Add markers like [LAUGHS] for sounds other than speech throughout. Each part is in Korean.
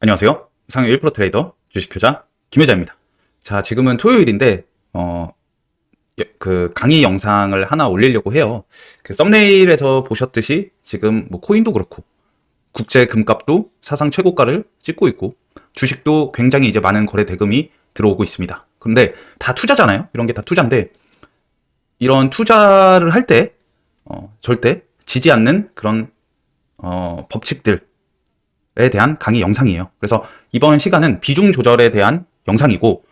안녕하세요. 상해 1% 트레이더 주식효자 김효자입니다. 자, 지금은 토요일인데, 어, 예, 그 강의 영상을 하나 올리려고 해요. 그 썸네일에서 보셨듯이 지금 뭐 코인도 그렇고, 국제 금값도 사상 최고가를 찍고 있고, 주식도 굉장히 이제 많은 거래 대금이 들어오고 있습니다. 그런데 다 투자잖아요? 이런 게 다 투자인데, 이런 투자를 할 때, 어, 절대 지지 않는 그런, 어, 법칙들, 에 대한 강의 영상이에요. 그래서 이번 시간은 비중 조절에 대한 영상이고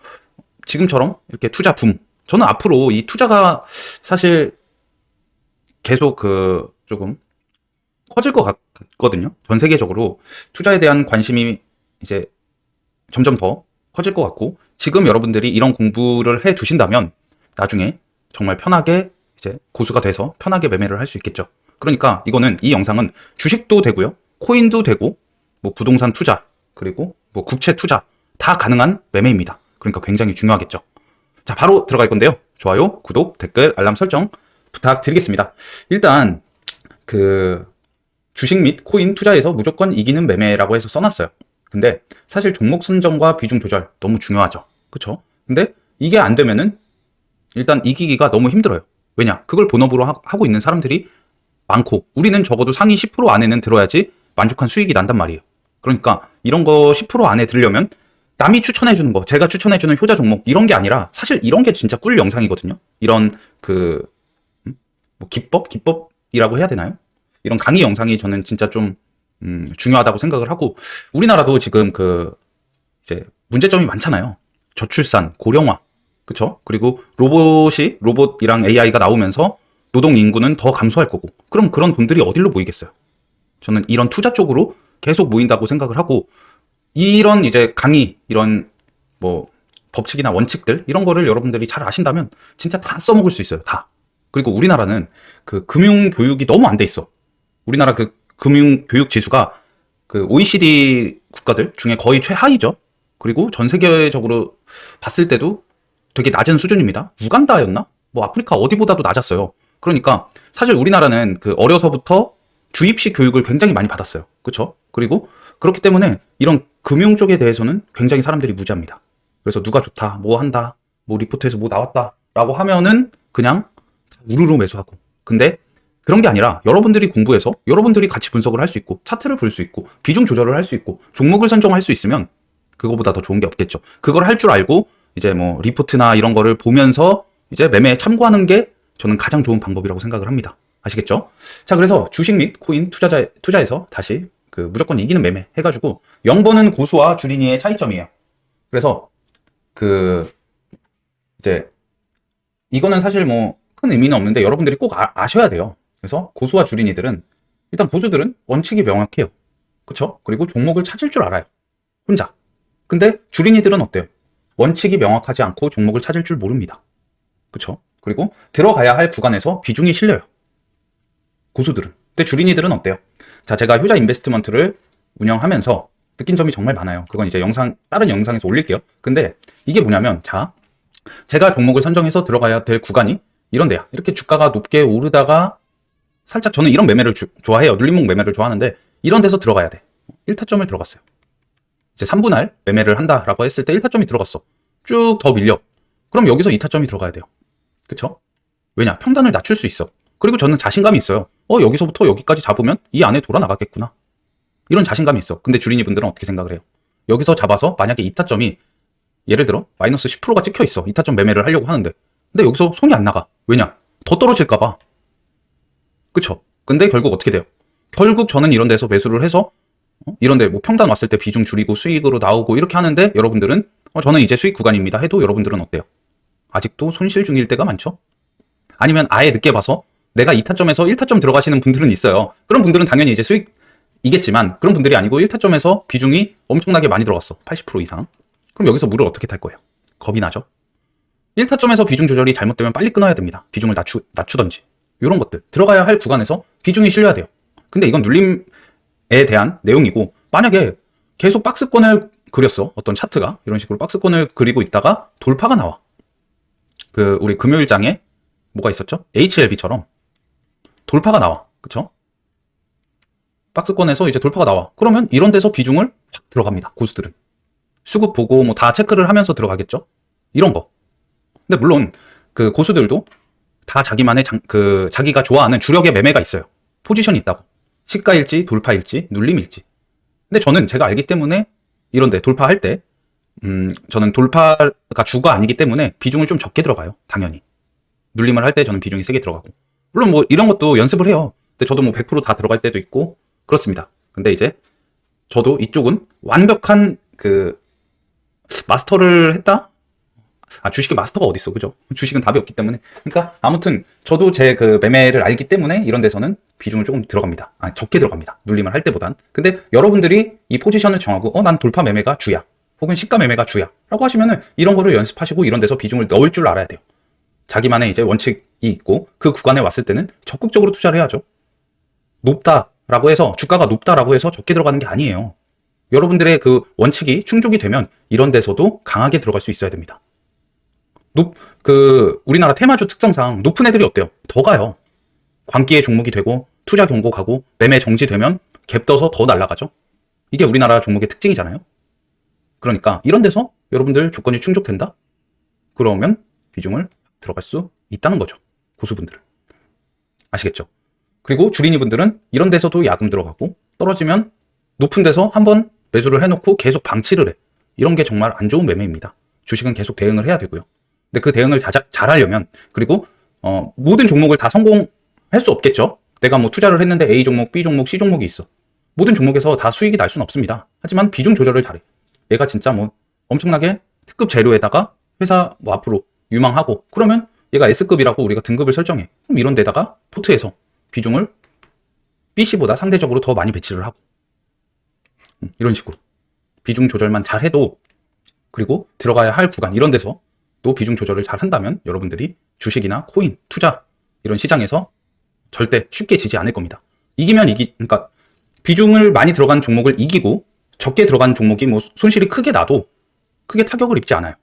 지금처럼 이렇게 투자 붐. 저는 앞으로 이 투자가 사실 계속 그 조금 커질 것 같거든요. 전 세계적으로 투자에 대한 관심이 이제 점점 더 커질 것 같고 지금 여러분들이 이런 공부를 해 두신다면 나중에 정말 편하게 이제 고수가 돼서 편하게 매매를 할 수 있겠죠. 그러니까 이거는 이 영상은 주식도 되고요. 코인도 되고 뭐 부동산 투자, 그리고 뭐 국채 투자 다 가능한 매매입니다. 그러니까 굉장히 중요하겠죠. 자, 바로 들어갈 건데요. 좋아요, 구독, 댓글, 알람 설정 부탁드리겠습니다. 일단 그 주식 및 코인 투자에서 무조건 이기는 매매라고 해서 써놨어요. 근데 사실 종목 선정과 비중 조절 너무 중요하죠. 그쵸? 근데 이게 안 되면은 일단 이기기가 너무 힘들어요. 왜냐? 그걸 본업으로 하- 하고 있는 사람들이 많고 우리는 적어도 상위 10% 안에는 들어야지 만족한 수익이 난단 말이에요. 그러니까 이런 거 10% 안에 들려면 남이 추천해 주는 거, 제가 추천해 주는 효자 종목 이런 게 아니라 사실 이런 게 진짜 꿀 영상이거든요. 이런 그 음? 뭐 기법, 기법이라고 해야 되나요? 이런 강의 영상이 저는 진짜 좀 음, 중요하다고 생각을 하고 우리나라도 지금 그 이제 문제점이 많잖아요. 저출산, 고령화, 그쵸? 그리고 로봇이 로봇이랑 AI가 나오면서 노동 인구는 더 감소할 거고 그럼 그런 돈들이 어디로 모이겠어요? 저는 이런 투자 쪽으로 계속 모인다고 생각을 하고 이런 이제 강의 이런 뭐 법칙이나 원칙들 이런 거를 여러분들이 잘 아신다면 진짜 다 써먹을 수 있어요 다. 그리고 우리나라는 그 금융 교육이 너무 안 돼 있어. 우리나라 그 금융 교육 지수가 그 OECD 국가들 중에 거의 최하위죠. 그리고 전 세계적으로 봤을 때도 되게 낮은 수준입니다. 우간다였나? 뭐 아프리카 어디보다도 낮았어요. 그러니까 사실 우리나라는 그 어려서부터 주입식 교육을 굉장히 많이 받았어요. 그렇죠? 그리고 그렇기 때문에 이런 금융 쪽에 대해서는 굉장히 사람들이 무지합니다. 그래서 누가 좋다, 뭐 한다, 뭐 리포트에서 뭐 나왔다 라고 하면은 그냥 우르르 매수하고. 근데 그런 게 아니라 여러분들이 공부해서 여러분들이 같이 분석을 할 수 있고 차트를 볼 수 있고 비중 조절을 할 수 있고 종목을 선정할 수 있으면 그거보다 더 좋은 게 없겠죠. 그걸 할 줄 알고 이제 뭐 리포트나 이런 거를 보면서 이제 매매에 참고하는 게 저는 가장 좋은 방법이라고 생각을 합니다. 아시겠죠? 자, 그래서 주식 및 코인 투자자, 투자에서 다시 그 무조건 이기는 매매 해가지고 0번은 고수와 주린이의 차이점이에요. 그래서 그 이제 이거는 사실 뭐 큰 의미는 없는데 여러분들이 꼭 아, 셔야 돼요. 그래서 고수와 주린이들은 일단 고수들은 원칙이 명확해요. 그쵸? 그리고 종목을 찾을 줄 알아요. 혼자. 근데 주린이들은 어때요? 원칙이 명확하지 않고 종목을 찾을 줄 모릅니다. 그쵸? 그리고 들어가야 할 구간에서 비중이 실려요. 고수들은. 근데 주린이들은 어때요? 자, 제가 효자 인베스트먼트를 운영하면서 느낀 점이 정말 많아요. 그건 이제 영상, 다른 영상에서 올릴게요. 근데 이게 뭐냐면, 자, 제가 종목을 선정해서 들어가야 될 구간이 이런 데야. 이렇게 주가가 높게 오르다가 살짝 저는 이런 매매를 주- 좋아해요. 눌림목 매매를 좋아하는데 이런 데서 들어가야 돼. 1타점을 들어갔어요. 이제 3분할 매매를 한다라고 했을 때 1타점이 들어갔어. 쭉 더 밀려. 그럼 여기서 2타점이 들어가야 돼요. 그쵸? 왜냐? 평단을 낮출 수 있어. 그리고 저는 자신감이 있어요. 어, 여기서부터 여기까지 잡으면 이 안에 돌아 나가겠구나. 이런 자신감이 있어. 근데 주린이 분들은 어떻게 생각을 해요? 여기서 잡아서 만약에 2타점이 예를 들어 마이너스 10%가 찍혀 있어. 2타점 매매를 하려고 하는데. 근데 여기서 손이 안 나가. 왜냐? 더 떨어질까 봐. 그쵸? 근데 결국 어떻게 돼요? 결국 저는 이런 데서 매수를 해서 어? 이런 데 뭐 평단 왔을 때 비중 줄이고 수익으로 나오고 이렇게 하는데 여러분들은 어, 저는 이제 수익 구간입니다 해도 여러분들은 어때요? 아직도 손실 중일 때가 많죠? 아니면 아예 늦게 봐서 내가 2타점에서 1타점 들어가시는 분들은 있어요. 그런 분들은 당연히 이제 수익이겠지만 그런 분들이 아니고 1타점에서 비중이 엄청나게 많이 들어갔어. 80% 이상. 그럼 여기서 물을 어떻게 탈 거예요? 겁이 나죠? 1타점에서 비중 조절이 잘못되면 빨리 끊어야 됩니다. 비중을 낮추, 낮추던지. 이런 것들. 들어가야 할 구간에서 비중이 실려야 돼요. 근데 이건 눌림에 대한 내용이고 만약에 계속 박스권을 그렸어. 어떤 차트가 이런 식으로 박스권을 그리고 있다가 돌파가 나와. 그 우리 금요일장에 뭐가 있었죠? HLB처럼 돌파가 나와. 그쵸? 박스권에서 이제 돌파가 나와. 그러면 이런 데서 비중을 확 들어갑니다. 고수들은. 수급 보고 뭐 다 체크를 하면서 들어가겠죠? 이런 거. 근데 물론 그 고수들도 다 자기만의 장- 그 자기가 좋아하는 주력의 매매가 있어요. 포지션이 있다고. 시가일지 돌파일지 눌림일지. 근데 저는 제가 알기 때문에 이런데 돌파할 때 음, 저는 돌파가 주가 아니기 때문에 비중을 좀 적게 들어가요. 당연히. 눌림을 할 때 저는 비중이 세게 들어가고. 물론 뭐 이런 것도 연습을 해요. 근데 저도 뭐 100%다 들어갈 때도 있고 그렇습니다. 근데 이제 저도 이쪽은 완벽한 그 마스터를 했다? 아, 주식의 마스터가 어딨어. 그죠? [LAUGHS] 주식은 답이 없기 때문에. 그러니까 아무튼 저도 제 그 매매를 알기 때문에 이런 데서는 비중을 조금 들어갑니다. 아, 적게 들어갑니다. 눌림을 할 때보단. 근데 여러분들이 이 포지션을 정하고 어, 난 돌파 매매가 주야. 혹은 시가 매매가 주야. 라고 하시면은 이런 거를 연습하시고 이런 데서 비중을 넣을 줄 알아야 돼요. 자기만의 이제 원칙이 있고 그 구간에 왔을 때는 적극적으로 투자를 해야죠. 높다라고 해서 주가가 높다라고 해서 적게 들어가는 게 아니에요. 여러분들의 그 원칙이 충족이 되면 이런 데서도 강하게 들어갈 수 있어야 됩니다. 높, 그, 우리나라 테마주 특성상 높은 애들이 어때요? 더 가요. 광기의 종목이 되고, 투자 경고 가고, 매매 정지되면 갭 떠서 더 날아가죠? 이게 우리나라 종목의 특징이잖아요? 그러니까, 이런 데서 여러분들 조건이 충족된다? 그러면 비중을 들어갈 수 있다는 거죠. 고수분들은. 아시겠죠? 그리고 주린이 분들은 이런 데서도 야금 들어가고, 떨어지면 높은 데서 한번 매수를 해놓고 계속 방치를 해. 이런 게 정말 안 좋은 매매입니다. 주식은 계속 대응을 해야 되고요. 근데 그 대응을 자, 잘하려면 그리고 어, 모든 종목을 다 성공할 수 없겠죠. 내가 뭐 투자를 했는데 A 종목, B 종목, C 종목이 있어. 모든 종목에서 다 수익이 날 수는 없습니다. 하지만 비중 조절을 잘해. 얘가 진짜 뭐 엄청나게 특급 재료에다가 회사 뭐 앞으로 유망하고 그러면 얘가 S급이라고 우리가 등급을 설정해. 그럼 이런 데다가 포트에서 비중을 BC보다 상대적으로 더 많이 배치를 하고 음, 이런 식으로 비중 조절만 잘 해도 그리고 들어가야 할 구간 이런 데서 또 비중 조절을 잘 한다면 여러분들이 주식이나 코인, 투자 이런 시장에서 절대 쉽게 지지 않을 겁니다. 이기면 이기, 그러니까 비중을 많이 들어간 종목을 이기고 적게 들어간 종목이 뭐 손실이 크게 나도 크게 타격을 입지 않아요.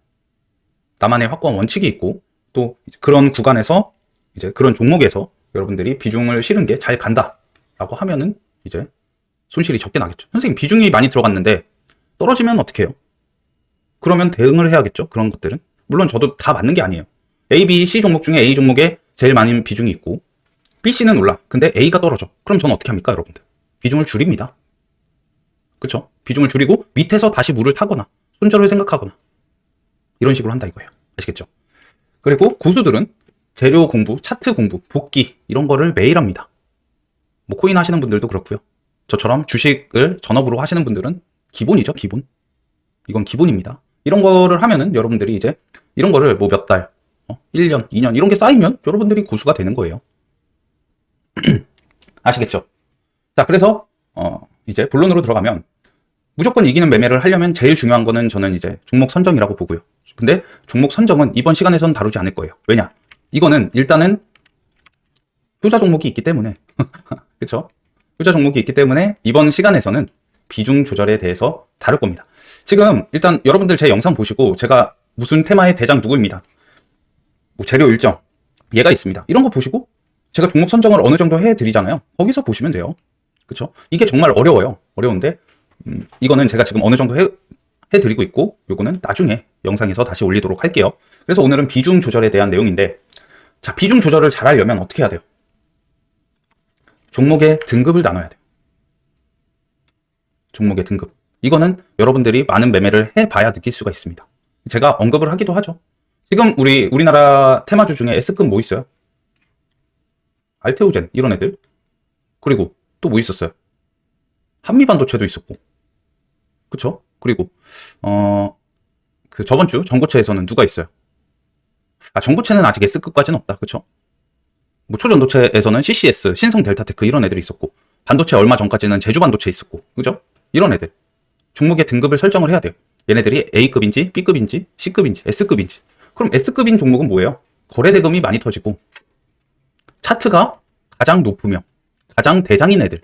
나만의 확고한 원칙이 있고 또 그런 구간에서 이제 그런 종목에서 여러분들이 비중을 실은 게 잘 간다라고 하면은 이제 손실이 적게 나겠죠. 선생님 비중이 많이 들어갔는데 떨어지면 어떻게 해요? 그러면 대응을 해야겠죠. 그런 것들은. 물론 저도 다 맞는 게 아니에요. A, B, C 종목 중에 A 종목에 제일 많은 비중이 있고 B, C는 올라. 근데 A가 떨어져. 그럼 저는 어떻게 합니까, 여러분들? 비중을 줄입니다. 그쵸? 비중을 줄이고 밑에서 다시 물을 타거나 손절을 생각하거나 이런 식으로 한다 이거예요. 아시겠죠? 그리고 고수들은 재료 공부, 차트 공부, 복귀 이런 거를 매일 합니다. 뭐 코인 하시는 분들도 그렇고요. 저처럼 주식을 전업으로 하시는 분들은 기본이죠, 기본. 이건 기본입니다. 이런 거를 하면은 여러분들이 이제 이런 거를 뭐 몇 달, 어? 1년, 2년 이런 게 쌓이면 여러분들이 고수가 되는 거예요. [CLEARS THROAT] 아시겠죠? 자, 그래서 어, 이제 본론으로 들어가면 무조건 이기는 매매를 하려면 제일 중요한 거는 저는 이제 종목 선정이라고 보고요. 근데 종목 선정은 이번 시간에서는 다루지 않을 거예요. 왜냐? 이거는 일단은 효자 종목이 있기 때문에 [LAUGHS] 그렇죠? 효자 종목이 있기 때문에 이번 시간에서는 비중 조절에 대해서 다룰 겁니다. 지금 일단 여러분들 제 영상 보시고 제가 무슨 테마의 대장 누구입니다. 뭐 재료 일정 얘가 있습니다. 이런 거 보시고 제가 종목 선정을 어느 정도 해드리잖아요. 거기서 보시면 돼요. 그렇죠? 이게 정말 어려워요. 어려운데 음, 이거는 제가 지금 어느 정도 해, 해드리고 있고 요거는 나중에 영상에서 다시 올리도록 할게요. 그래서 오늘은 비중 조절에 대한 내용인데 자 비중 조절을 잘 하려면 어떻게 해야 돼요? 종목의 등급을 나눠야 돼요. 종목의 등급. 이거는 여러분들이 많은 매매를 해봐야 느낄 수가 있습니다. 제가 언급을 하기도 하죠. 지금 우리 우리나라 테마주 중에 S급 뭐 있어요? 알테오젠 이런 애들. 그리고 또 뭐 있었어요? 한미반도체도 있었고. 그쵸? 그리고 어 그 저번 주 전고체에서는 누가 있어요? 아 전고체는 아직 S급까지는 없다. 그쵸? 뭐 초전도체에서는 CCS, 신성 델타테크 이런 애들이 있었고 반도체 얼마 전까지는 제주 반도체 있었고 그죠? 이런 애들 종목의 등급을 설정을 해야 돼요. 얘네들이 A급인지 B급인지 C급인지 S급인지 그럼 S급인 종목은 뭐예요? 거래 대금이 많이 터지고 차트가 가장 높으며 가장 대장인 애들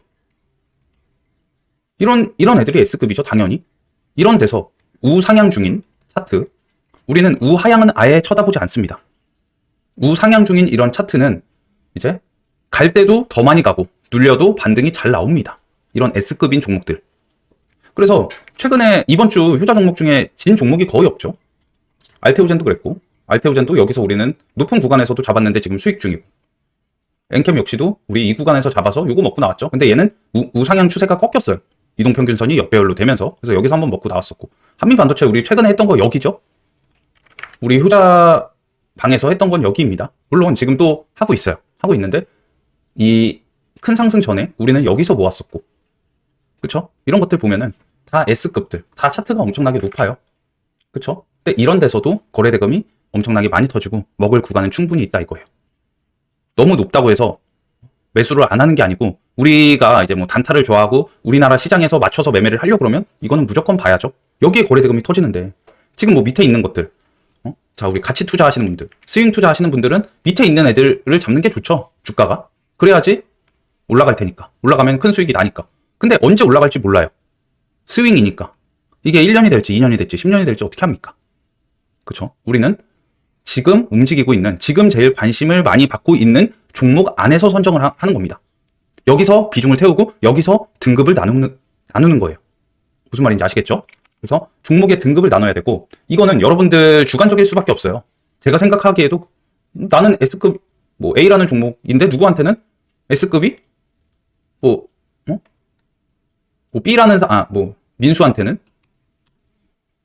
이런 이런 애들이 S급이죠 당연히 이런 데서 우상향 중인 차트 우리는 우하향은 아예 쳐다보지 않습니다. 우상향 중인 이런 차트는 이제 갈 때도 더 많이 가고 눌려도 반등이 잘 나옵니다. 이런 S급인 종목들. 그래서 최근에 이번 주 효자 종목 중에 진 종목이 거의 없죠. 알테오젠도 그랬고, 알테오젠도 여기서 우리는 높은 구간에서도 잡았는데 지금 수익 중이고, 엔캠 역시도 우리 이 구간에서 잡아서 요거 먹고 나왔죠. 근데 얘는 우, 상향 추세가 꺾였어요. 이동 평균선이 역배열로 되면서. 그래서 여기서 한번 먹고 나왔었고. 한미 반도체 우리 최근에 했던 거 여기죠. 우리 효자 방에서 했던 건 여기입니다. 물론 지금 또 하고 있어요. 하고 있는데 이 큰 상승 전에 우리는 여기서 모았었고. 그쵸? 이런 것들 보면은 다 S급들, 다 차트가 엄청나게 높아요. 그쵸? 근데 이런 데서도 거래 대금이 엄청나게 많이 터지고 먹을 구간은 충분히 있다 이거예요. 너무 높다고 해서 매수를 안 하는 게 아니고 우리가 이제 뭐 단타를 좋아하고 우리나라 시장에서 맞춰서 매매를 하려고 그러면 이거는 무조건 봐야죠. 여기에 거래 대금이 터지는데 지금 뭐 밑에 있는 것들 어? 자 우리 같이 투자하시는 분들 스윙 투자하시는 분들은 밑에 있는 애들을 잡는 게 좋죠 주가가. 그래야지 올라갈 테니까. 올라가면 큰 수익이 나니까. 근데 언제 올라갈지 몰라요. 스윙이니까. 이게 1년이 될지 2년이 될지 10년이 될지 어떻게 합니까? 그쵸? 우리는 지금 움직이고 있는 지금 제일 관심을 많이 받고 있는 종목 안에서 선정을 하, 는 겁니다. 여기서 비중을 태우고 여기서 등급을 나누는 나누는 거예요. 무슨 말인지 아시겠죠? 그래서 종목의 등급을 나눠야 되고 이거는 여러분들 주관적일 수밖에 없어요. 제가 생각하기에도 나는 S급 뭐 A라는 종목인데 누구한테는 S급이 뭐 어? 뭐 B라는 아뭐 민수한테는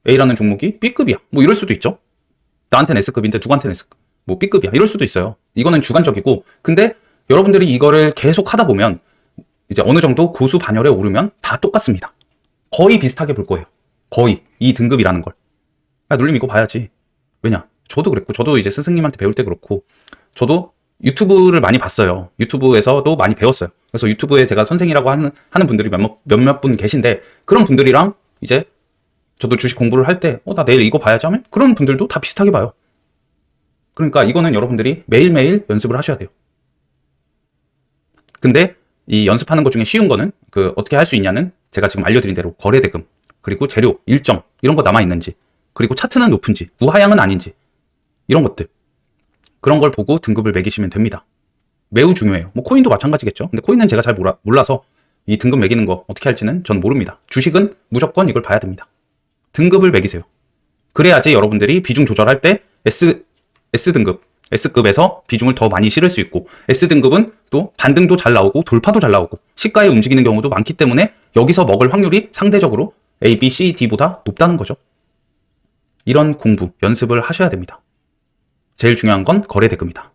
A라는 종목이 B급이야. 뭐 이럴 수도 있죠. 나한테는 S급인데 누구한테는 S급, 뭐 B급이야. 이럴 수도 있어요. 이거는 주관적이고. 근데 여러분들이 이거를 계속 하다 보면 이제 어느 정도 고수 반열에 오르면 다 똑같습니다. 거의 비슷하게 볼 거예요. 거의. 이 등급이라는 걸. 야, 눌림 이거 봐야지. 왜냐? 저도 그랬고, 저도 이제 스승님한테 배울 때 그렇고, 저도 유튜브를 많이 봤어요. 유튜브에서도 많이 배웠어요. 그래서 유튜브에 제가 선생이라고 하는, 하는 분들이 몇몇, 몇몇 분 계신데, 그런 분들이랑 이제 저도 주식 공부를 할 때, 어, 나 내일 이거 봐야지 하면 그런 분들도 다 비슷하게 봐요. 그러니까 이거는 여러분들이 매일매일 연습을 하셔야 돼요. 근데 이 연습하는 것 중에 쉬운 거는 그 어떻게 할 수 있냐는 제가 지금 알려드린 대로 거래 대금, 그리고 재료, 일정, 이런 거 남아있는지, 그리고 차트는 높은지, 우하향은 아닌지, 이런 것들. 그런 걸 보고 등급을 매기시면 됩니다. 매우 중요해요. 뭐 코인도 마찬가지겠죠. 근데 코인은 제가 잘 몰라, 몰라서 이 등급 매기는 거 어떻게 할지는 전 모릅니다. 주식은 무조건 이걸 봐야 됩니다. 등급을 매기세요. 그래야지 여러분들이 비중 조절할 때 S, S등급, S급에서 비중을 더 많이 실을 수 있고 S등급은 또 반등도 잘 나오고 돌파도 잘 나오고 시가에 움직이는 경우도 많기 때문에 여기서 먹을 확률이 상대적으로 A, B, C, D보다 높다는 거죠. 이런 공부, 연습을 하셔야 됩니다. 제일 중요한 건 거래 대금이다.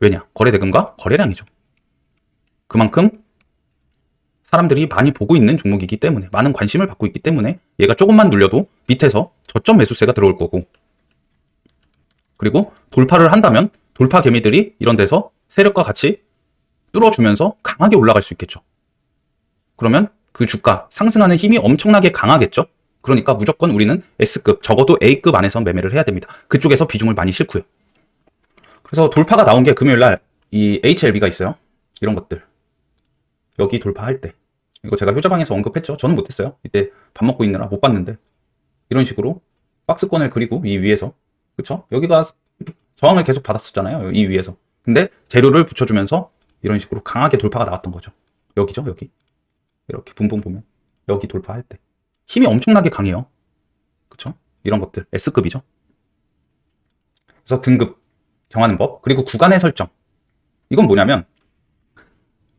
왜냐? 거래 대금과 거래량이죠. 그만큼 사람들이 많이 보고 있는 종목이기 때문에 많은 관심을 받고 있기 때문에 얘가 조금만 눌려도 밑에서 저점 매수세가 들어올 거고 그리고 돌파를 한다면 돌파 개미들이 이런 데서 세력과 같이 뚫어주면서 강하게 올라갈 수 있겠죠. 그러면 그 주가 상승하는 힘이 엄청나게 강하겠죠. 그러니까 무조건 우리는 S급, 적어도 A급 안에서 매매를 해야 됩니다. 그쪽에서 비중을 많이 싣고요. 그래서 돌파가 나온 게 금요일 날 이 HLB가 있어요. 이런 것들. 여기 돌파할 때. 이거 제가 효자방에서 언급했죠. 저는 못했어요. 이때 밥 먹고 있느라 못 봤는데. 이런 식으로 박스권을 그리고 이 위에서. 그쵸? 여기가 저항을 계속 받았었잖아요. 이 위에서. 근데 재료를 붙여주면서 이런 식으로 강하게 돌파가 나왔던 거죠. 여기죠, 여기. 이렇게 분봉 보면. 여기 돌파할 때. 힘이 엄청나게 강해요. 그쵸? 이런 것들. S급이죠. 그래서 등급 정하는 법. 그리고 구간의 설정. 이건 뭐냐면,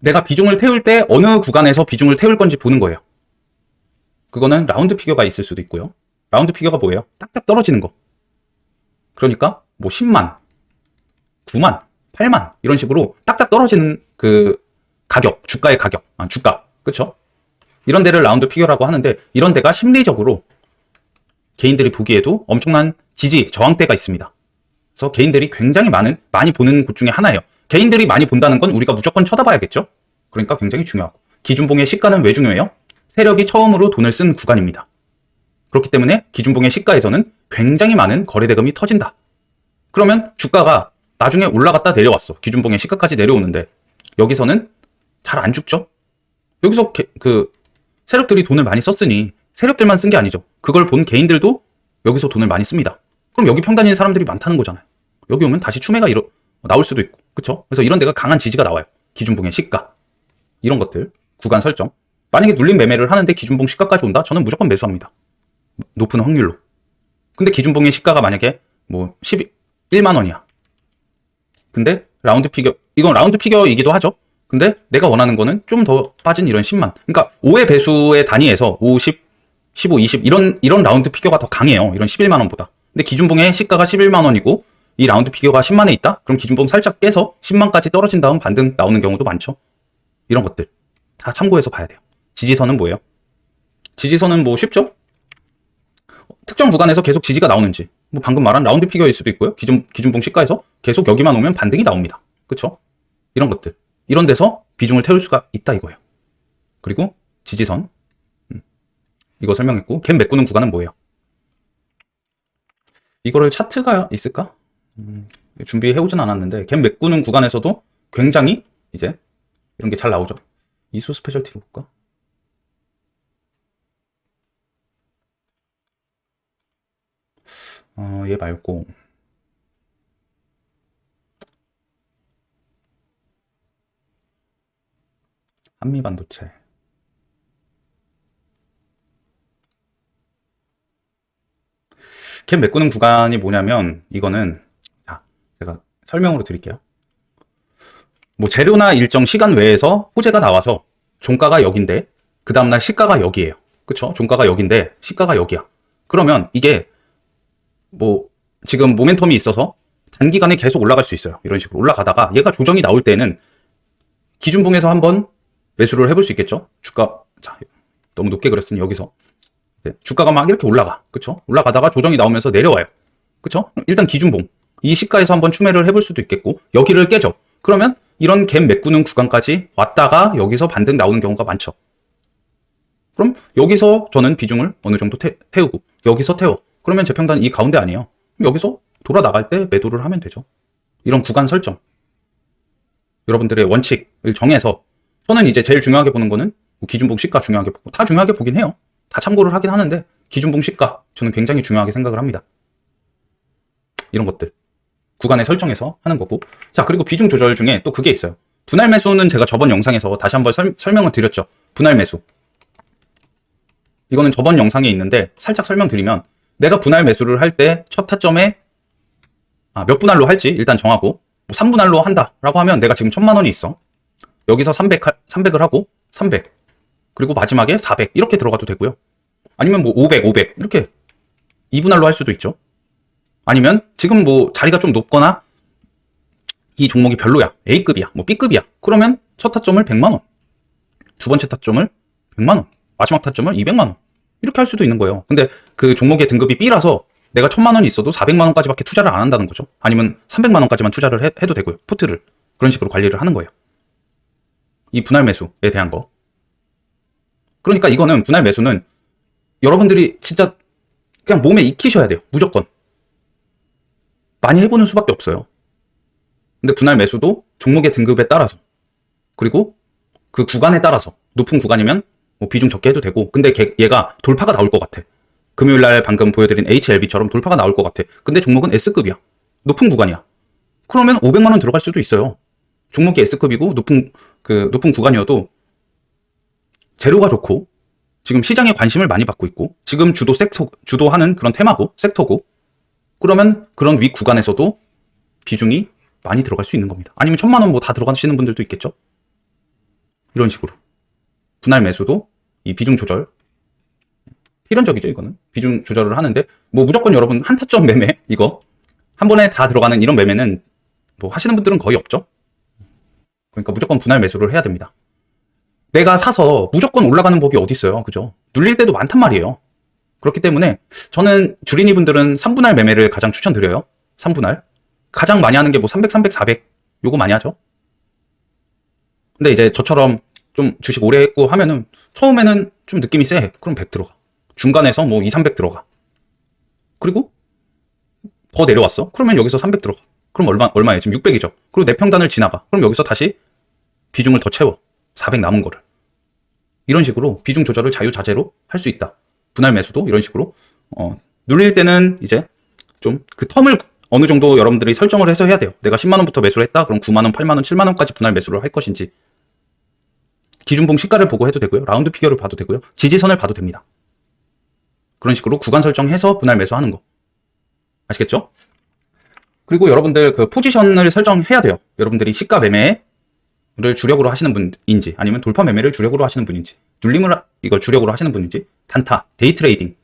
내가 비중을 태울 때 어느 구간에서 비중을 태울 건지 보는 거예요. 그거는 라운드 피겨가 있을 수도 있고요. 라운드 피겨가 뭐예요? 딱딱 떨어지는 거. 그러니까 뭐 10만, 9만, 8만 이런 식으로 딱딱 떨어지는 그 가격, 주가의 가격, 아, 주가, 그쵸? 이런 데를 라운드 피겨라고 하는데 이런 데가 심리적으로 개인들이 보기에도 엄청난 지지, 저항대가 있습니다. 그래서 개인들이 굉장히 많은, 많이 보는 곳 중에 하나예요. 개인들이 많이 본다는 건 우리가 무조건 쳐다봐야겠죠? 그러니까 굉장히 중요하고. 기준봉의 시가는 왜 중요해요? 세력이 처음으로 돈을 쓴 구간입니다. 그렇기 때문에 기준봉의 시가에서는 굉장히 많은 거래대금이 터진다. 그러면 주가가 나중에 올라갔다 내려왔어. 기준봉의 시가까지 내려오는데 여기서는 잘 안 죽죠? 여기서 게, 그 세력들이 돈을 많이 썼으니 세력들만 쓴 게 아니죠. 그걸 본 개인들도 여기서 돈을 많이 씁니다. 그럼 여기 평단인 사람들이 많다는 거잖아요. 여기 오면 다시 추매가 이러, 나올 수도 있고, 그쵸? 그래서 이런 데가 강한 지지가 나와요. 기준봉의 시가. 이런 것들, 구간 설정. 만약에 눌린 매매를 하는데 기준봉 시가까지 온다? 저는 무조건 매수합니다. 높은 확률로. 근데 기준봉의 시가가 만약에 뭐 11만 원이야. 근데 라운드 피겨 이건 라운드 피겨이기도 하죠. 근데 내가 원하는 거는 좀 더 빠진 이런 10만. 그러니까 5의 배수의 단위에서 5, 10, 15, 20 이런 이런 라운드 피겨가 더 강해요. 이런 11만 원보다. 근데 기준봉의 시가가 11만 원이고 이 라운드 피겨가 10만에 있다? 그럼 기준봉 살짝 깨서 10만까지 떨어진 다음 반등 나오는 경우도 많죠. 이런 것들 다 참고해서 봐야 돼요. 지지선은 뭐예요? 지지선은 뭐 쉽죠? 특정 구간에서 계속 지지가 나오는지 뭐 방금 말한 라운드 피겨일 수도 있고요. 기준 기준봉 시가에서 계속 여기만 오면 반등이 나옵니다. 그렇죠? 이런 것들 이런 데서 비중을 태울 수가 있다 이거예요. 그리고 지지선 음. 이거 설명했고 갭 메꾸는 구간은 뭐예요? 이거를 차트가 있을까? 음, 준비해 오진 않았는데 갭 메꾸는 구간에서도 굉장히 이제 이런 게 잘 나오죠. 이수 스페셜티로 볼까? 어, 얘 말고 한미 반도체 갭 메꾸는 구간이 뭐냐면 이거는 자 제가 설명으로 드릴게요. 뭐 재료나 일정 시간 외에서 호재가 나와서 종가가 여긴데 그 다음날 시가가 여기에요. 그쵸? 종가가 여긴데 시가가 여기야. 그러면 이게 뭐 지금 모멘텀이 있어서 단기간에 계속 올라갈 수 있어요. 이런 식으로 올라가다가 얘가 조정이 나올 때는 기준봉에서 한번 매수를 해볼 수 있겠죠. 주가 자 너무 높게 그렸으니 여기서 네, 주가가 막 이렇게 올라가, 그쵸? 올라가다가 조정이 나오면서 내려와요, 그쵸? 일단 기준봉 이 시가에서 한번 추매를 해볼 수도 있겠고 여기를 깨죠. 그러면 이런 갭 메꾸는 구간까지 왔다가 여기서 반등 나오는 경우가 많죠. 그럼 여기서 저는 비중을 어느 정도 태, 태우고 여기서 태워. 그러면 재평단 이 가운데 아니에요. 여기서 돌아 나갈 때 매도를 하면 되죠. 이런 구간 설정. 여러분들의 원칙을 정해서 저는 이제 제일 중요하게 보는 거는 뭐 기준봉 시가 중요하게 보고 다 중요하게 보긴 해요. 다 참고를 하긴 하는데 기준봉 시가 저는 굉장히 중요하게 생각을 합니다. 이런 것들 구간에 설정해서 하는 거고 자 그리고 비중 조절 중에 또 그게 있어요. 분할 매수는 제가 저번 영상에서 다시 한번 설, 설명을 드렸죠. 분할 매수. 이거는 저번 영상에 있는데 살짝 설명드리면 내가 분할 매수를 할 때 첫 타점에 아, 몇 분할로 할지 일단 정하고 뭐 3분할로 한다라고 하면 내가 지금 1000만 원이 있어. 여기서 300, 300을 하고 300 그리고 마지막에 400 이렇게 들어가도 되고요. 아니면 뭐 500, 500 이렇게 2분할로 할 수도 있죠. 아니면 지금 뭐 자리가 좀 높거나 이 종목이 별로야. A급이야. 뭐 B급이야. 그러면 첫 타점을 100만 원. 두 번째 타점을 100만 원. 마지막 타점을 200만 원. 이렇게 할 수도 있는 거예요. 근데 그 종목의 등급이 B라서 내가 1000만 원이 있어도 400만 원까지밖에 투자를 안 한다는 거죠. 아니면 300만 원까지만 투자를 해, 해도 되고요. 포트를. 그런 식으로 관리를 하는 거예요. 이 분할 매수에 대한 거. 그러니까 이거는 분할 매수는 여러분들이 진짜 그냥 몸에 익히셔야 돼요. 무조건. 많이 해보는 수밖에 없어요. 근데 분할 매수도 종목의 등급에 따라서 그리고 그 구간에 따라서 높은 구간이면 뭐 비중 적게 해도 되고 근데 걔, 얘가 돌파가 나올 것 같아. 금요일 날 방금 보여드린 HLB처럼 돌파가 나올 것 같아. 근데 종목은 S급이야. 높은 구간이야. 그러면 500만 원 들어갈 수도 있어요. 종목이 S급이고 높은 그 높은 구간이어도 재료가 좋고 지금 시장에 관심을 많이 받고 있고 지금 주도 섹터 주도하는 그런 테마고 섹터고 그러면 그런 윗 구간에서도 비중이 많이 들어갈 수 있는 겁니다. 아니면 천만 원 뭐 다 들어가시는 분들도 있겠죠. 이런 식으로 분할 매수도 이 비중 조절 필연적이죠 이거는 비중 조절을 하는데 뭐 무조건 여러분 한 타점 매매 이거 한 번에 다 들어가는 이런 매매는 뭐 하시는 분들은 거의 없죠. 그러니까 무조건 분할 매수를 해야 됩니다. 내가 사서 무조건 올라가는 법이 어디 있어요, 그죠? 눌릴 때도 많단 말이에요. 그렇기 때문에 저는 주린이 분들은 3분할 매매를 가장 추천드려요. 3분할. 가장 많이 하는 게 뭐 300, 300, 400 요거 많이 하죠. 근데 이제 저처럼 좀 주식 오래 했고 하면은 처음에는 좀 느낌이 세. 그럼 100 들어가. 중간에서 뭐 2, 300 들어가. 그리고 더 내려왔어. 그러면 여기서 300 들어가. 그럼 얼마 얼마에 지금 600이죠. 그리고 내 평단을 지나가. 그럼 여기서 다시 비중을 더 채워. 400 남은 거를. 이런 식으로 비중 조절을 자유자재로 할 수 있다. 분할 매수도 이런 식으로 어, 눌릴 때는 이제 좀 그 텀을 어느 정도 여러분들이 설정을 해서 해야 돼요. 내가 10만 원부터 매수를 했다. 그럼 9만 원, 8만 원, 7만 원까지 분할 매수를 할 것인지 기준봉 시가를 보고 해도 되고요. 라운드 피겨를 봐도 되고요. 지지선을 봐도 됩니다. 그런 식으로 구간 설정해서 분할 매수하는 거. 아시겠죠? 그리고 여러분들 그 포지션을 설정해야 돼요. 여러분들이 시가 매매 를 주력으로 하시는 분인지 아니면 돌파 매매를 주력으로 하시는 분인지 눌림을 하- 이걸 주력으로 하시는 분인지 단타, 데이 트레이딩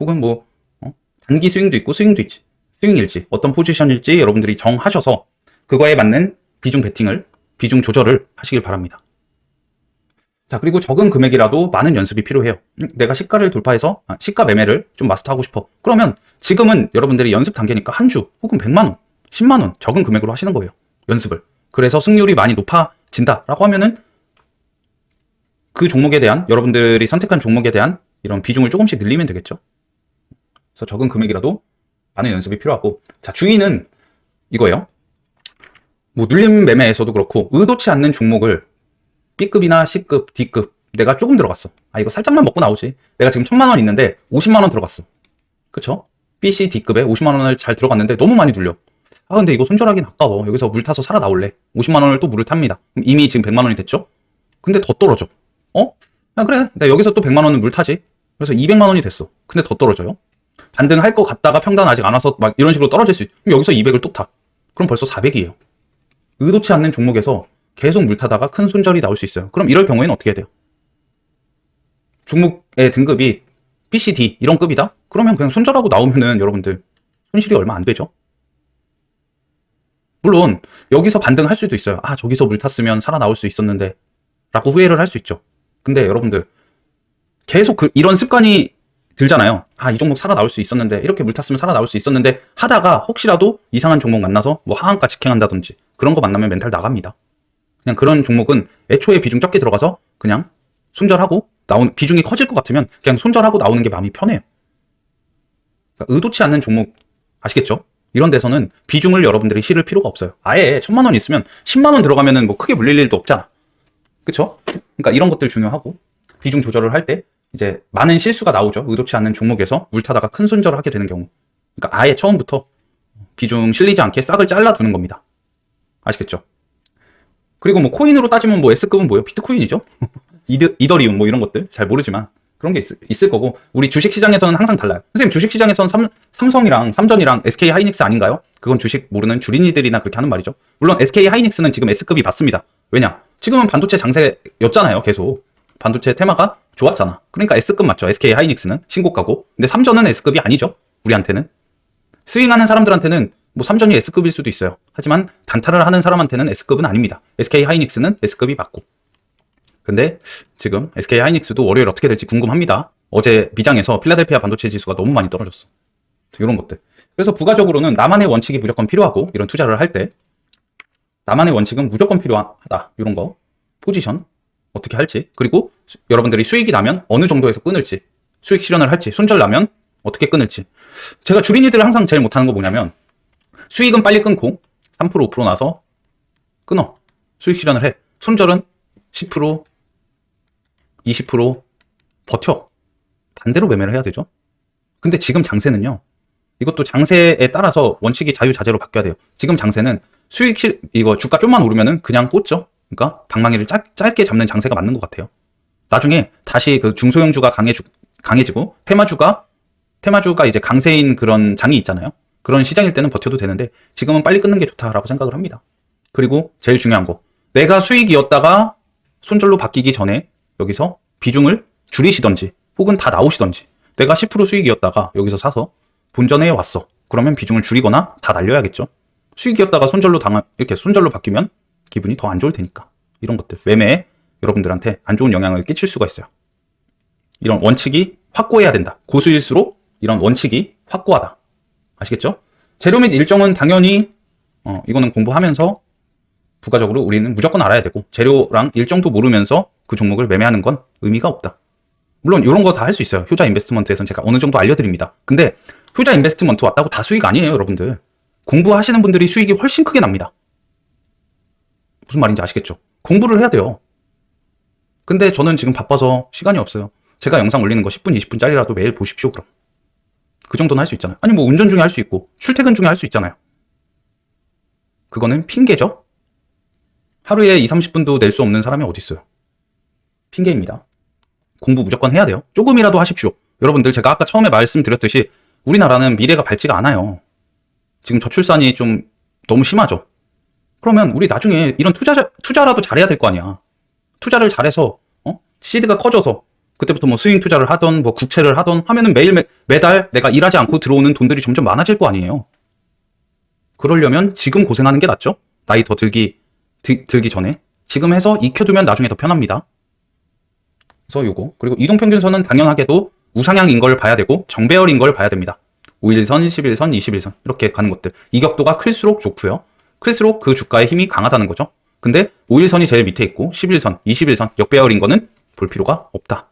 혹은 뭐 어? 단기 스윙도 있고 스윙도 있지. 스윙일지 어떤 포지션일지 여러분들이 정하셔서 그거에 맞는 비중 베팅을 비중 조절을 하시길 바랍니다. 자, 그리고 적은 금액이라도 많은 연습이 필요해요. 음, 내가 시가를 돌파해서, 아, 시가 매매를 좀 마스터하고 싶어. 그러면 지금은 여러분들이 연습 단계니까 한 주, 혹은 100만 원, 10만 원 적은 금액으로 하시는 거예요. 연습을. 그래서 승률이 많이 높아 진다라고 하면은 그 종목에 대한, 여러분들이 선택한 종목에 대한 이런 비중을 조금씩 늘리면 되겠죠. 그래서 적은 금액이라도 많은 연습이 필요하고. 자, 주의는 이거예요. 뭐 눌림 매매에서도 그렇고, 의도치 않는 종목을 B급이나 C급, D급 내가 조금 들어갔어. 아 이거 살짝만 먹고 나오지. 내가 지금 천만 원 있는데 50만 원 들어갔어. 그쵸? B, C, D급에 50만 원을 잘 들어갔는데 너무 많이 눌려. 아 근데 이거 손절하긴 아까워. 여기서 물 타서 살아 나올래. 50만 원을 또 물을 탑니다. 이미 지금 100만 원이 됐죠? 근데 더 떨어져. 어? 아 그래. 내가 여기서 또 100만 원은 물 타지. 그래서 200만 원이 됐어. 근데 더 떨어져요. 반등할 것 같다가 평단 아직 안 와서 막 이런 식으로 떨어질 수 있. 여기서 200을 또 타. 그럼 벌써 400이에요. 의도치 않는 종목에서 계속 물 타다가 큰 손절이 나올 수 있어요. 그럼 이럴 경우에는 어떻게 돼요? 종목의 등급이 B, C, D 이런 급이다? 그러면 그냥 손절하고 나오면은 여러분들 손실이 얼마 안 되죠? 물론 여기서 반등할 수도 있어요. 아 저기서 물 탔으면 살아나올 수 있었는데 라고 후회를 할 수 있죠. 근데 여러분들 계속 그 이런 습관이 들잖아요. 아 이 종목 살아나올 수 있었는데 이렇게 물 탔으면 살아나올 수 있었는데 하다가 혹시라도 이상한 종목 만나서 뭐 하한가 직행한다든지 그런 거 만나면 멘탈 나갑니다. 그냥 그런 종목은 애초에 비중 적게 들어가서 그냥 손절하고 나온 비중이 커질 것 같으면 그냥 손절하고 나오는 게 마음이 편해요. 그러니까 의도치 않는 종목 아시겠죠? 이런 데서는 비중을 여러분들이 실을 필요가 없어요. 아예 천만 원 있으면 10만 원 들어가면은 뭐 크게 물릴 일도 없잖아. 그쵸? 그러니까 이런 것들 중요하고 비중 조절을 할 때 이제 많은 실수가 나오죠. 의도치 않는 종목에서 물 타다가 큰 손절을 하게 되는 경우. 그러니까 아예 처음부터 비중 실리지 않게 싹을 잘라두는 겁니다. 아시겠죠? 그리고 뭐 코인으로 따지면 뭐 S급은 뭐예요? 비트코인이죠. [LAUGHS] 이드, 이더리움 뭐 이런 것들 잘 모르지만 그런 게 있, 을 거고 우리 주식 시장에서는 항상 달라요. 선생님 주식 시장에서는 삼, 삼성이랑 삼전이랑 SK 하이닉스 아닌가요? 그건 주식 모르는 주린이들이나 그렇게 하는 말이죠. 물론 SK 하이닉스는 지금 S급이 맞습니다. 왜냐? 지금은 반도체 장세였잖아요. 계속 반도체 테마가 좋았잖아. 그러니까 S급 맞죠. SK 하이닉스는 신고가고. 근데 삼전은 S급이 아니죠. 우리한테는 스윙하는 사람들한테는 뭐 삼전이 S급일 수도 있어요. 하지만 단타를 하는 사람한테는 S급은 아닙니다. SK 하이닉스는 S급이 맞고. 근데 지금 SK 하이닉스도 월요일 어떻게 될지 궁금합니다. 어제 미장에서 필라델피아 반도체 지수가 너무 많이 떨어졌어. 이런 것들. 그래서 부가적으로는 나만의 원칙이 무조건 필요하고 이런 투자를 할 때 나만의 원칙은 무조건 필요하다. 이런 거. 포지션 어떻게 할지. 그리고 수- 여러분들이 수익이 나면 어느 정도에서 끊을지. 수익 실현을 할지. 손절 나면 어떻게 끊을지. 제가 주린이들 항상 제일 못하는 거 뭐냐면 수익은 빨리 끊고 3% 5% 나서 끊어. 수익 실현을 해. 손절은 10% 20% 버텨. 반대로 매매를 해야 되죠. 근데 지금 장세는요. 이것도 장세에 따라서 원칙이 자유자재로 바뀌어야 돼요. 지금 장세는 수익 실 이거 주가 좀만 오르면은 그냥 꽂죠. 그러니까 방망이를 짧, 짧게 잡는 장세가 맞는 것 같아요. 나중에 다시 그 중소형주가 강해주, 강해지고 테마주가 테마주가 이제 강세인 그런 장이 있잖아요. 그런 시장일 때는 버텨도 되는데 지금은 빨리 끊는 게 좋다라고 생각을 합니다. 그리고 제일 중요한 거. 내가 수익이었다가 손절로 바뀌기 전에 여기서 비중을 줄이시던지 혹은 다 나오시던지 내가 10% 수익이었다가 여기서 사서 본전에 왔어. 그러면 비중을 줄이거나 다 날려야겠죠. 수익이었다가 손절로 당한 이렇게 손절로 바뀌면 기분이 더 안 좋을 테니까. 이런 것들 매매에 여러분들한테 안 좋은 영향을 끼칠 수가 있어요. 이런 원칙이 확고해야 된다. 고수일수록 이런 원칙이 확고하다. 아시겠죠? 재료 및 일정은 당연히 어, 이거는 공부하면서 부가적으로 우리는 무조건 알아야 되고 재료랑 일정도 모르면서 그 종목을 매매하는 건 의미가 없다. 물론 이런 거 다 할 수 있어요. 효자 인베스트먼트에서는 제가 어느 정도 알려드립니다. 근데 효자 인베스트먼트 왔다고 다 수익 아니에요, 여러분들. 공부하시는 분들이 수익이 훨씬 크게 납니다. 무슨 말인지 아시겠죠? 공부를 해야 돼요. 근데 저는 지금 바빠서 시간이 없어요. 제가 영상 올리는 거 10분, 20분짜리라도 매일 보십시오, 그럼. 그 정도는 할 수 있잖아요. 아니, 뭐 운전 중에 할 수 있고, 출퇴근 중에 할 수 있잖아요. 그거는 핑계죠? 하루에 2, 30분도 낼 수 없는 사람이 어디 있어요? 핑계입니다. 공부 무조건 해야 돼요. 조금이라도 하십시오. 여러분들 제가 아까 처음에 말씀드렸듯이 우리나라는 미래가 밝지가 않아요. 지금 저출산이 좀 너무 심하죠. 그러면 우리 나중에 이런 투자 투자라도 잘해야 될 거 아니야. 투자를 잘해서 어? 시드가 커져서 그때부터 뭐 스윙 투자를 하던 뭐 국채를 하던 하면은 매일 매, 매달 내가 일하지 않고 들어오는 돈들이 점점 많아질 거 아니에요. 그러려면 지금 고생하는 게 낫죠. 나이 더 들기 들, 들기 전에 지금 해서 익혀두면 나중에 더 편합니다. 그래서 요거 그리고 이동평균선은 당연하게도 우상향인 걸 봐야 되고 정배열인 걸 봐야 됩니다. 5일선, 11선, 21선 이렇게 가는 것들 이격도가 클수록 좋고요. 클수록 그 주가의 힘이 강하다는 거죠. 근데 5일선이 제일 밑에 있고 11선, 21선 역배열인 거는 볼 필요가 없다.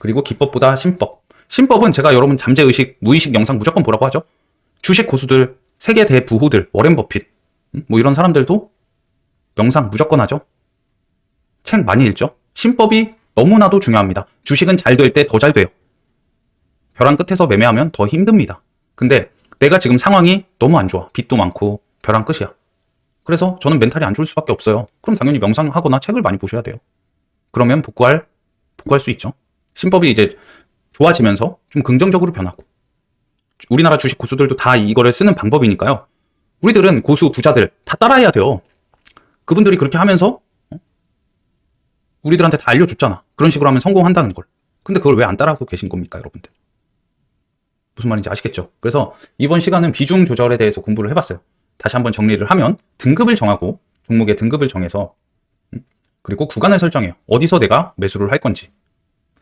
그리고 기법보다 신법. 신법은 제가 여러분 잠재의식, 무의식 영상 무조건 보라고 하죠. 주식 고수들, 세계 대부호들, 워렌 버핏, 음, 뭐 이런 사람들도 영상 무조건 하죠. 책 많이 읽죠. 신법이 너무나도 중요합니다. 주식은 잘 될 때 더 잘 돼요. 벼랑 끝에서 매매하면 더 힘듭니다. 근데 내가 지금 상황이 너무 안 좋아. 빚도 많고 벼랑 끝이야. 그래서 저는 멘탈이 안 좋을 수밖에 없어요. 그럼 당연히 명상하거나 책을 많이 보셔야 돼요. 그러면 복구할 복구할 수 있죠. 신법이 이제 좋아지면서 좀 긍정적으로 변하고 우리나라 주식 고수들도 다 이거를 쓰는 방법이니까요. 우리들은 고수 부자들 다 따라해야 돼요. 그분들이 그렇게 하면서 어? 우리들한테 다 알려줬잖아. 그런 식으로 하면 성공한다는 걸. 근데 그걸 왜 안 따라하고 계신 겁니까, 여러분들? 무슨 말인지 아시겠죠? 그래서 이번 시간은 비중 조절에 대해서 공부를 해봤어요. 다시 한번 정리를 하면 등급을 정하고 종목의 등급을 정해서 음, 그리고 구간을 설정해요. 어디서 내가 매수를 할 건지.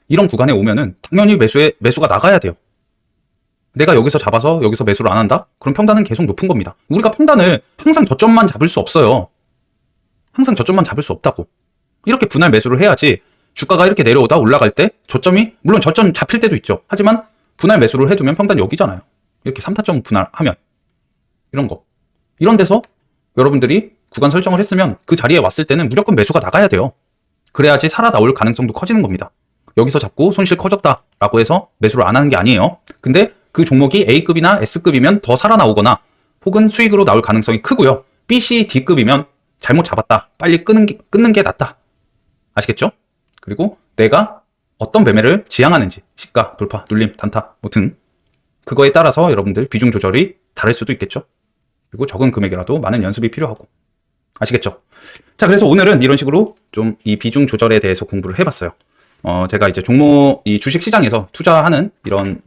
이런 구간에 오면은 당연히 매수에 매수가 나가야 돼요. 내가 여기서 잡아서 여기서 매수를 안 한다? 그럼 평단은 계속 높은 겁니다. 우리가 평단을 항상 저점만 잡을 수 없어요. 항상 저점만 잡을 수 없다고. 이렇게 분할 매수를 해야지 주가가 이렇게 내려오다 올라갈 때 저점이 물론 저점 잡힐 때도 있죠. 하지만 분할 매수를 해두면 평단 여기잖아요. 이렇게 3타점 분할하면 이런 거. 이런 데서 여러분들이 구간 설정을 했으면 그 자리에 왔을 때는 무조건 매수가 나가야 돼요. 그래야지 살아 나올 가능성도 커지는 겁니다. 여기서 잡고 손실 커졌다라고 해서 매수를 안 하는 게 아니에요. 근데 그 종목이 A급이나 S급이면 더 살아나오거나 혹은 수익으로 나올 가능성이 크고요. B, C, D급이면 잘못 잡았다. 빨리 끊는 게, 끊는 게 낫다. 아시겠죠? 그리고 내가 어떤 매매를 지향하는지 시가, 돌파, 눌림, 단타 뭐 등 그거에 따라서 여러분들 비중 조절이 다를 수도 있겠죠. 그리고 적은 금액이라도 많은 연습이 필요하고 아시겠죠? 자 그래서 오늘은 이런 식으로 좀 이 비중 조절에 대해서 공부를 해봤어요. 어 제가 이제 종목 이 주식 시장에서 투자하는 이런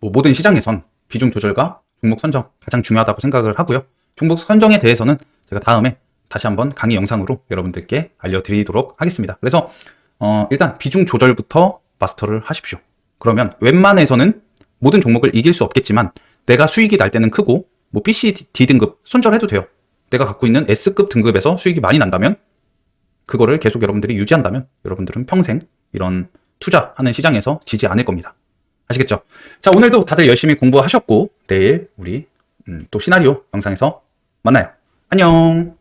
뭐 모든 시장에선 비중 조절과 종목 선정 가장 중요하다고 생각을 하고요. 종목 선정에 대해서는 제가 다음에 다시 한번 강의 영상으로 여러분들께 알려드리도록 하겠습니다. 그래서 어, 일단 비중 조절부터 마스터를 하십시오. 그러면 웬만해서는 모든 종목을 이길 수 없겠지만 내가 수익이 날 때는 크고 뭐 B, C, D 등급 손절해도 돼요. 내가 갖고 있는 S급 등급에서 수익이 많이 난다면 그거를 계속 여러분들이 유지한다면 여러분들은 평생 이런 투자하는 시장에서 지지 않을 겁니다. 아시겠죠? 자, 오늘도 다들 열심히 공부하셨고 내일 우리 음, 또 시나리오 영상에서 만나요. 안녕.